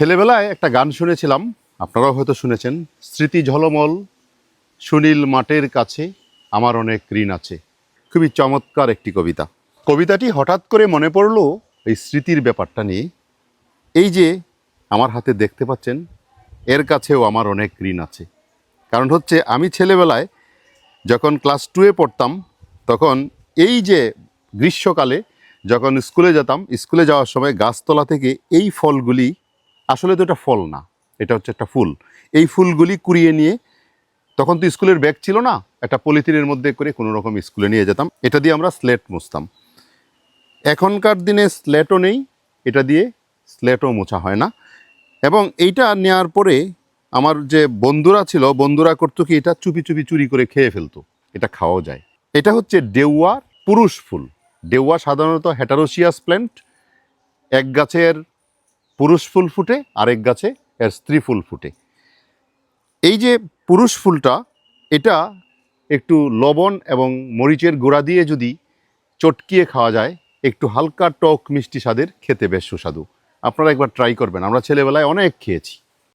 ছেলেবেলায় একটা গান শুনেছিলাম, আপনারাও হয়তো শুনেছেন, স্মৃতি ঝলমল, সুনীল মাঠের কাছে আমার অনেক ঋণ আছে। খুবই চমৎকার একটি কবিতা। কবিতাটি হঠাৎ করে মনে পড়ল এই স্মৃতির ব্যাপারটা নিয়ে। এই যে আমার হাতে দেখতে পাচ্ছেন, এর কাছেও আমার অনেক ঋণ আছে। কারণ হচ্ছে আমি ছেলেবেলায় যখন ক্লাস টুয়ে পড়তাম, তখন এই যে গ্রীষ্মকালে যখন স্কুলে যেতাম, স্কুলে যাওয়ার সময় গাছতলা থেকে এই ফলগুলি আসলে তো এটা ফল না, এটা হচ্ছে একটা ফুল। এই ফুলগুলি কুড়িয়ে নিয়ে, তখন তো স্কুলের ব্যাগ ছিল না, একটা পলিথিনের মধ্যে করে কোনো রকম স্কুলে নিয়ে যেতাম। এটা দিয়ে আমরা স্লেট মুছতাম। এখনকার দিনে স্লেটও নেই, এটা দিয়ে স্লেটও মোছা হয় না। এবং এইটা নেওয়ার পরে আমার যে বন্ধুরা ছিল, বন্ধুরা করতো কি, এটা চুপি চুপি চুরি করে খেয়ে ফেলতো, এটা খাওয়াও যায়। এটা হচ্ছে ডেউয়ার পুরুষ ফুল। ডেউয়া সাধারণত হেটারোসিয়াস প্ল্যান্ট এক গাছের পুরুষ ফুল ফুটে, আরেক গাছে এর স্ত্রী ফুল ফুটে। এই যে পুরুষ ফুলটা, এটা একটু লবণ এবং মরিচের গোড়া দিয়ে যদি চটকিয়ে খাওয়া যায়, একটু হালকা টক মিষ্টি স্বাদের খেতে বেশ সুস্বাদু। আপনারা একবার ট্রাই করবেন। আমরা ছেলেবেলায় অনেক খেয়েছি।